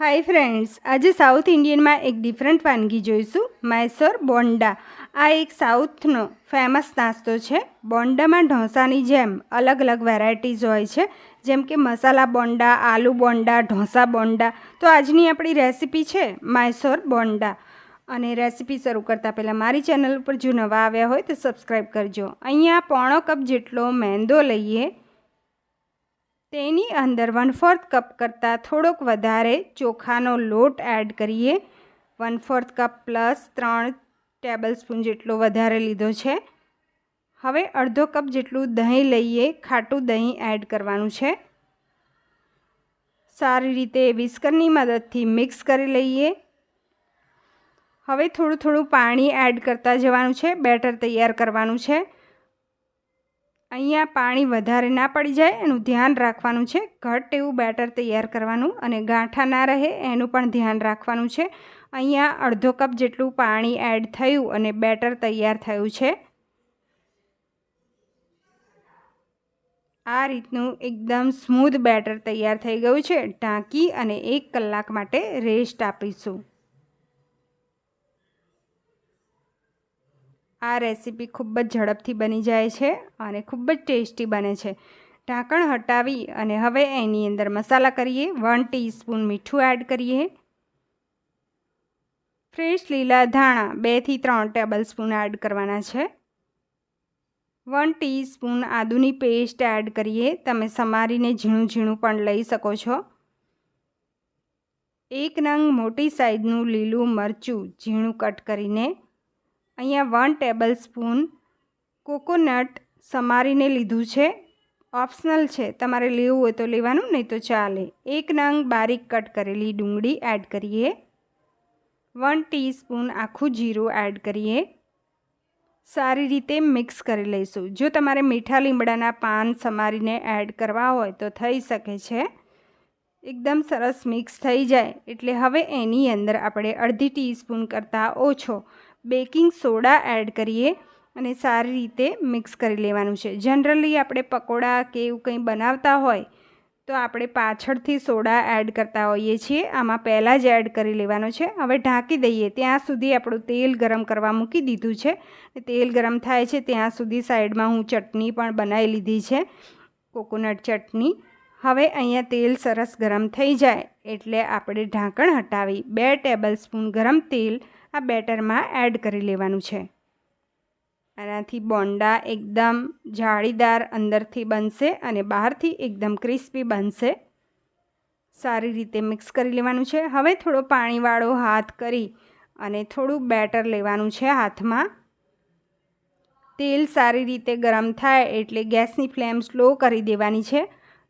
Hi friends આજે south ઇન્ડિયનમાં એક different વાનગી જોઈશું માયસોર બોન્ડા આ એક સાઉથનો ફેમસ નાસ્તો છે. બોન્ડામાં ઢોસાની જેમ અલગ અલગ વેરાયટીઝ હોય છે. જેમ કે મસાલા બોન્ડા આલુ બોન્ડા ઢોસા બોન્ડા તો આજની આપણી રેસીપી છે માયસોર બોન્ડા અને રેસીપી શરૂ કરતાં પહેલાં મારી ચેનલ ઉપર જો નવા આવ્યા હોય તો સબસ્ક્રાઈબ કરજો. અહીંયા પોણો કપ જેટલો મેંદો લઈએ. તેની અંદર વન ફોર્થ કપ કરતાં થોડોક વધારે ચોખાનો લોટ એડ કરીએ. વન ફોર્થ કપ પ્લસ ત્રણ ટેબલ સ્પૂન જેટલો વધારે લીધો છે. હવે અડધો કપ જેટલું દહીં લઈએ, ખાટું દહીં એડ કરવાનું છે. સારી રીતે વિસ્કરની મદદથી મિક્સ કરી લઈએ. હવે થોડું થોડું પાણી એડ કરતા જવાનું છે બેટર તૈયાર કરવાનું છે. અહીંયા પાણી વધારે ના પડી જાય, એનું ધ્યાન રાખવાનું છે. ઘટ એવું બેટર તૈયાર કરવાનું અને ગાંઠા ના રહે, એનું પણ ધ્યાન રાખવાનું છે. અહીંયા અડધો કપ જેટલું પાણી એડ થયું અને બેટર તૈયાર થયું છે. આ રીતનું એકદમ સ્મૂધ બેટર તૈયાર થઈ ગયું છે. ઢાંકી અને એક કલાક માટે રેસ્ટ આપીશું. આ રેસીપી ખૂબ જ ઝડપથી બની જાય છે અને ખૂબ જ ટેસ્ટી બને છે. ઢાંકણ હટાવી અને હવે એની અંદર મસાલા કરીએ. વન ટીસ્પૂન મીઠું એડ કરીએ. ફ્રેશ લીલા ધાણા બેથી ત્રણ ટેબલ સ્પૂન એડ કરવાના છે. વન ટીસ્પૂન આદુની પેસ્ટ એડ કરીએ. તમે સમારીને ઝીણું ઝીણું પણ લઈ શકો છો. એક નંગ મોટી સાઈઝનું લીલું મરચું ઝીણું કટ કરીને અહીંયા વન ટેબલ સ્પૂન કોકોનટ સમારીને લીધું છે. ઓપ્શનલ છે, તમારે લેવું હોય તો લેવાનું, નહીં તો ચાલે. એક નંગ બારીક કટ કરેલી ડુંગળી એડ કરીએ. વન ટીસ્પૂન આખું જીરું એડ કરીએ. સારી રીતે મિક્સ કરી લઈશું. જો તમારે મીઠા લીમડાના પાન સમારીને એડ કરવા હોય તો થઈ શકે છે. એકદમ સરસ મિક્સ થઈ જાય. એટલે હવે એની અંદર આપણે અડધી ટીસ્પૂન કરતાં ઓછો બેકિંગ સોડા એડ કરીએ અને સારી રીતે મિક્સ કરી લેવાનું છે. જનરલી આપણે પકોડા કે એવું કંઈ બનાવતા હોય તો આપણે પાછળથી સોડા એડ કરતા હોઈએ છીએ. આમાં પહેલાં જ એડ કરી લેવાનો છે. હવે ઢાંકી દઈએ. ત્યાં સુધી આપણું તેલ ગરમ કરવા મૂકી દીધું છે. તેલ ગરમ થાય છે ત્યાં સુધી સાઈડમાં હું ચટણી પણ બનાવી લીધી છે. કોકોનટ ચટણી. હવે અહીંયા તેલ સરસ ગરમ થઈ જાય એટલે આપણે ઢાંકણ હટાવી. બે ટેબલ સ્પૂન ગરમ તેલ આ બેટરમાં એડ કરી લેવાનું છે. આનાથી બોન્ડા એકદમ જાળીદાર અંદરથી બનશે અને બહારથી એકદમ ક્રિસ્પી બનશે. સારી રીતે મિક્સ કરી લેવાનું છે. હવે થોડો પાણીવાળો હાથ કરી અને થોડું બેટર લેવાનું છે હાથમાં. તેલ સારી રીતે ગરમ થાય એટલે ગેસની ફ્લેમ સ્લો કરી દેવાની છે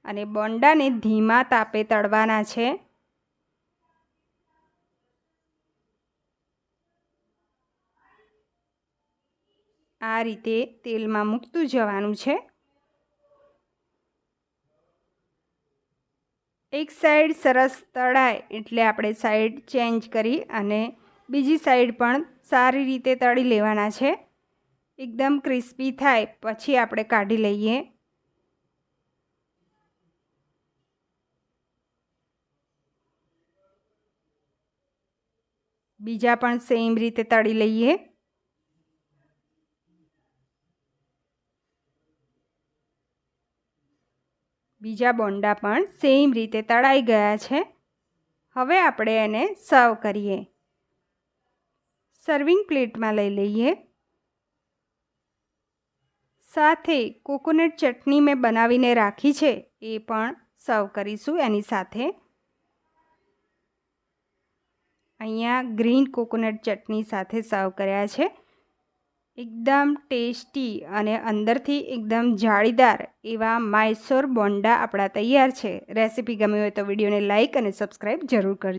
અને બોન્ડાને ધીમા તાપે તળવાના છે. આ રીતે તેલમાં મૂકતું જવાનું છે. એક સાઈડ સરસ તળાય એટલે આપણે સાઈડ ચેન્જ કરી અને બીજી સાઈડ પણ સારી રીતે તળી લેવાના છે. એકદમ ક્રિસ્પી થાય પછી આપણે કાઢી લઈએ. બીજા પણ સેમ રીતે તળી લઈએ. બીજા બોંડા પણ સેમ રીતે તળાઈ ગયા છે. હવે આપણે એને સર્વ કરીએ. સર્વિંગ પ્લેટમાં લઈ લઈએ. સાથે કોકોનટ ચટણી મેં બનાવીને રાખી છે, એ પણ સર્વ કરીશું એની સાથે. અહીંયા ગ્રીન કોકોનટ ચટણી સાથે સર્વ કર્યા છે. એકદમ ટેસ્ટી અને અંદરથી એકદમ જાળીદાર એવા માયસોર બોન્ડા આપણા તૈયાર છે. રેસીપી ગમી હોય તો વિડીયોને લાઇક અને સબસ્ક્રાઈબ જરૂર કરજો.